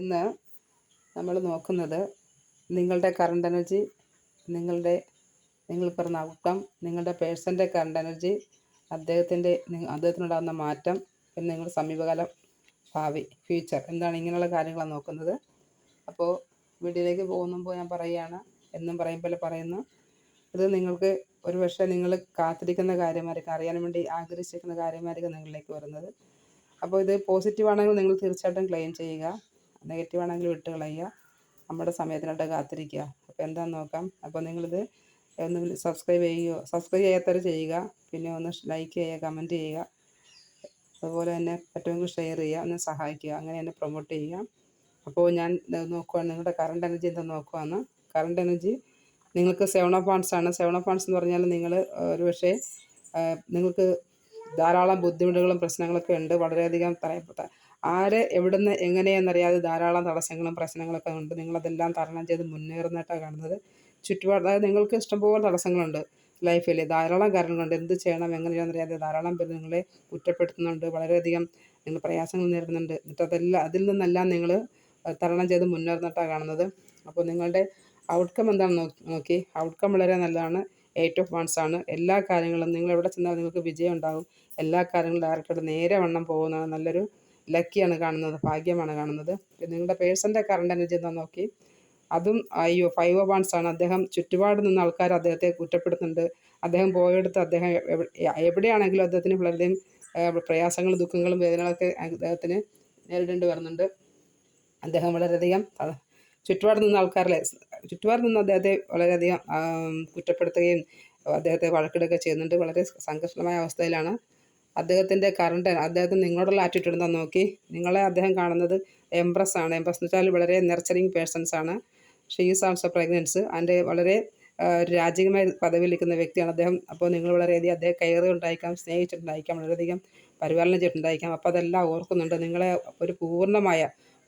ഇന്ന് നമ്മൾ നോക്കുന്നത് നിങ്ങളുടെ കറണ്ട് എനർജി നിങ്ങളുടെ നിങ്ങൾ പറഞ്ഞ ഔട്ട്കം നിങ്ങളുടെ പേഴ്സന്റെ കറണ്ട് എനർജി അദ്ദേഹത്തിന്റെ അദ്ദേഹത്തിനുണ്ടാകുന്ന മാറ്റം പിന്നെ നിങ്ങളുടെ സമീപകാല ഭാവി ഫ്യൂച്ചർ എന്താണ് ഇങ്ങനെയുള്ള കാര്യങ്ങളാണ് നോക്കുന്നത്. അപ്പോൾ വീട്ടിലേക്ക് പോകുമ്പോൾ ഞാൻ പറയുകയാണ് എന്നും പറയും പോലെ പറയുന്നു. ഇത് നിങ്ങൾക്ക് ഒരു പക്ഷേ നിങ്ങൾ കാത്തിരിക്കുന്ന കാര്യമായിരിക്കും അറിയാൻ വേണ്ടി ആഗ്രഹിച്ചിരിക്കുന്ന കാര്യമായിരിക്കും നിങ്ങളിലേക്ക് വരുന്നത്. അപ്പോൾ ഇത് പോസിറ്റീവ് ആണെങ്കിൽ നിങ്ങൾ തീർച്ചയായിട്ടും ക്ലെയിം ചെയ്യുക. നെഗറ്റീവ് ആണെങ്കിൽ വിട്ട് കളയുക. നമ്മുടെ സമയത്തിനായിട്ട് കാത്തിരിക്കുക. അപ്പോൾ എന്താണെന്ന് നോക്കാം. അപ്പോൾ നിങ്ങളിത് ഒന്ന് സബ്സ്ക്രൈബ് ചെയ്യുക. സബ്സ്ക്രൈബ് ചെയ്യാത്തവർ ചെയ്യുക. പിന്നെ ഒന്ന് ലൈക്ക് ചെയ്യുക കമന്റ് ചെയ്യുക. അതുപോലെ തന്നെ പറ്റുമെങ്കിൽ ഷെയർ ചെയ്യുക. ഒന്ന് സഹായിക്കുക. അങ്ങനെ എന്നെ പ്രൊമോട്ട് ചെയ്യുക. അപ്പോൾ ഞാൻ നോക്കുവാണ്. നിങ്ങളുടെ കറണ്ട് എനർജി എന്താ നോക്കുവാണ്. കറണ്ട് എനർജി നിങ്ങൾക്ക് സെവൻ ഓഫ് ആണ്. സെവൻ ഓഫ് വാൺസ് എന്ന് പറഞ്ഞാൽ നിങ്ങൾ ഒരു പക്ഷേ നിങ്ങൾക്ക് ധാരാളം ബുദ്ധിമുട്ടുകളും പ്രശ്നങ്ങളൊക്കെ ഉണ്ട്. വളരെയധികം തറയപ്പെട്ട ആര് എവിടുന്ന് എങ്ങനെയെന്നറിയാതെ ധാരാളം തടസ്സങ്ങളും പ്രശ്നങ്ങളൊക്കെ ഉണ്ട്. നിങ്ങളതെല്ലാം തരണം ചെയ്ത് മുന്നേറുന്നതായിട്ടാണ് കാണുന്നത്. ചുറ്റുപാട് അതായത് നിങ്ങൾക്ക് ഇഷ്ടംപോലെ തടസ്സങ്ങളുണ്ട് ലൈഫിൽ. ധാരാളം കാര്യങ്ങളുണ്ട്. എന്ത് ചെയ്യണം എങ്ങനെയാണെന്നറിയാതെ ധാരാളം പേര് നിങ്ങളെ കുറ്റപ്പെടുത്തുന്നുണ്ട്. വളരെയധികം നിങ്ങൾ പ്രയാസങ്ങൾ നേരിടുന്നുണ്ട്. എന്നിട്ട് അതെല്ലാം അതിൽ നിന്നെല്ലാം നിങ്ങൾ തരണം ചെയ്ത് മുന്നേറുന്നതായിട്ടാണ് കാണുന്നത്. അപ്പോൾ നിങ്ങളുടെ ഔട്ട്കം എന്താണെന്ന് നോക്കി. ഔട്ട്കം വളരെ നല്ലതാണ്. എയ്റ്റ് ഓഫ് വൺസ് ആണ്. എല്ലാ കാര്യങ്ങളും നിങ്ങൾ എവിടെ ചെന്നാൽ നിങ്ങൾക്ക് വിജയം ഉണ്ടാകും. എല്ലാ കാര്യങ്ങളും ഡയറക്റ്റായിട്ട് നേരെ വണ്ണം പോകുന്നതാണ്. നല്ലൊരു ലക്കിയാണ് കാണുന്നത്. ഭാഗ്യമാണ് കാണുന്നത്. നിങ്ങളുടെ പേഴ്സന്റെ കറണ്ട് എനർജി എന്താ നോക്കി. അതും അയ്യോ ഫൈവ് ഓഫ് വൺസ് ആണ്. അദ്ദേഹം ചുറ്റുപാട് നിന്ന് ആൾക്കാർ അദ്ദേഹത്തെ കുറ്റപ്പെടുത്തുന്നുണ്ട്. അദ്ദേഹം പോയെടുത്ത് അദ്ദേഹം എവിടെയാണെങ്കിലും അദ്ദേഹത്തിന് വളരെയധികം പ്രയാസങ്ങളും ദുഃഖങ്ങളും വേദനകളൊക്കെ അദ്ദേഹത്തിന് നേരിടേണ്ടി വരുന്നുണ്ട്. അദ്ദേഹം വളരെയധികം ചുറ്റുപാട് നിന്ന ആൾക്കാരിലെ ചുറ്റുപാട് നിന്ന് അദ്ദേഹത്തെ വളരെയധികം കുറ്റപ്പെടുത്തുകയും അദ്ദേഹത്തെ വഴക്കിടുകയൊക്കെ ചെയ്യുന്നുണ്ട്. വളരെ സംഘർഷമായ അവസ്ഥയിലാണ്. അദ്ദേഹത്തിന്റെ കറണ്ട് അദ്ദേഹത്തിന് നിങ്ങളോടുള്ള ആറ്റിറ്റ്യൂഡ് എന്താ നോക്കി. നിങ്ങളെ അദ്ദേഹം കാണുന്നത് എംപ്രസ് ആണ്. എംപ്രസ് എന്ന് വെച്ചാൽ വളരെ നെർച്ചറിങ് പേഴ്സൺസ് ആണ്. ഷീസ് ആൾസോ പ്രഗ്നൻസ് അതിന്റെ വളരെ ആ, പദവി വിളിക്കുന്ന വ്യക്തിയാണ് അദ്ദേഹം. അപ്പോൾ നിങ്ങൾ വളരെയധികം അദ്ദേഹം കയറി ഉണ്ടായിരിക്കാം സ്നേഹിച്ചിട്ടുണ്ടായിരിക്കാം വളരെയധികം പരിപാലനം ചെയ്തിട്ടുണ്ടായിരിക്കാം. അപ്പോൾ അതെല്ലാം ഓർക്കുന്നുണ്ട്. നിങ്ങളെ ഒരു പൂർണമായ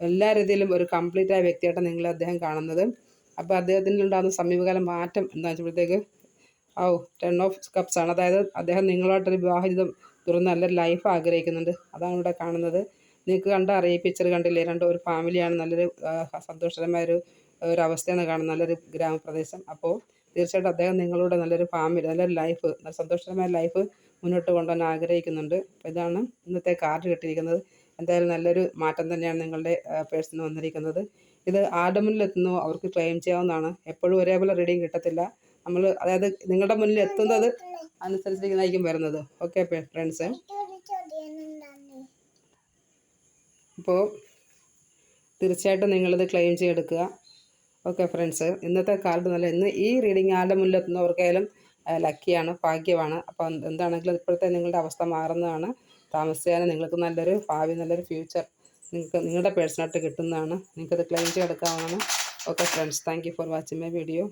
എല്ലാ രീതിയിലും ഒരു കംപ്ലീറ്റ് ആയ വ്യക്തിയായിട്ട് നിങ്ങളെ അദ്ദേഹം കാണുന്നത്. അപ്പോൾ അദ്ദേഹത്തിന് ഉണ്ടാകുന്ന സമീപകാല മാറ്റം എന്താ വെച്ചപ്പോഴത്തേക്ക്? ഔ ടെൻ ഓഫ് കപ്സ് ആണ്. അതായത് അദ്ദേഹം നിങ്ങളുമായിട്ടൊരു വിവാഹജിതം തുറന്ന് നല്ലൊരു ലൈഫ് ആഗ്രഹിക്കുന്നുണ്ട്. അതാണ് ഇവിടെ കാണുന്നത്. നിങ്ങൾക്ക് കണ്ട അറിയ പിക്ചർ കണ്ടില്ലേ? രണ്ട് ഒരു ഫാമിലിയാണ് നല്ലൊരു സന്തോഷകരമായ ഒരു അവസ്ഥയാണ് കാണുന്നത്. നല്ലൊരു ഗ്രാമപ്രദേശം. അപ്പോൾ തീർച്ചയായിട്ടും അദ്ദേഹം നിങ്ങളുടെ നല്ലൊരു ഫാമിലി നല്ലൊരു ലൈഫ് സന്തോഷകരമായ ലൈഫ് മുന്നോട്ട് കൊണ്ടുപോകാൻ ആഗ്രഹിക്കുന്നുണ്ട്. അപ്പോൾ ഇതാണ് ഇന്നത്തെ കാർഡ് കിട്ടിയിരിക്കുന്നത്. എന്തായാലും നല്ലൊരു മാറ്റം തന്നെയാണ് നിങ്ങളുടെ പേഴ്സിന് വന്നിരിക്കുന്നത്. ഇത് എത്തുന്നു അവർക്ക് ക്ലെയിം ചെയ്യാവുന്നതാണ്. എപ്പോഴും ഒരേപോലെ റീഡിങ് കിട്ടത്തില്ല. നമ്മൾ അതായത് നിങ്ങളുടെ മുന്നിൽ എത്തുന്നത് അനുസരിച്ചിരിക്കുന്നതായിരിക്കും വരുന്നത്. ഓക്കെ ഫ്രണ്ട്സ് അപ്പോൾ തീർച്ചയായിട്ടും നിങ്ങളിത് ക്ലെയിം ചെയ്തെടുക്കുക. ഓക്കെ ഫ്രണ്ട്സ് ഇന്നത്തെ കാർഡ് നല്ല ഇന്ന് ഈ റീഡിങ് ആരുടെ മുന്നിലെത്തുന്നവർക്കായാലും ലക്കിയാണ് ഭാഗ്യമാണ്. അപ്പോൾ എന്താണെങ്കിലും ഇപ്പോഴത്തെ നിങ്ങളുടെ അവസ്ഥ മാറുന്നതാണ്. താമസിച്ചാലും നിങ്ങൾക്ക് നല്ലൊരു ഭാവി നല്ലൊരു ഫ്യൂച്ചർ നിങ്ങൾക്ക് നിങ്ങളുടെ പേഴ്സണായിട്ട് കിട്ടുന്നതാണ്. നിങ്ങൾക്കത് ക്ലെയിം ചെയ്തെടുക്കാവുന്നതാണ്. Okay friends thank for watching my video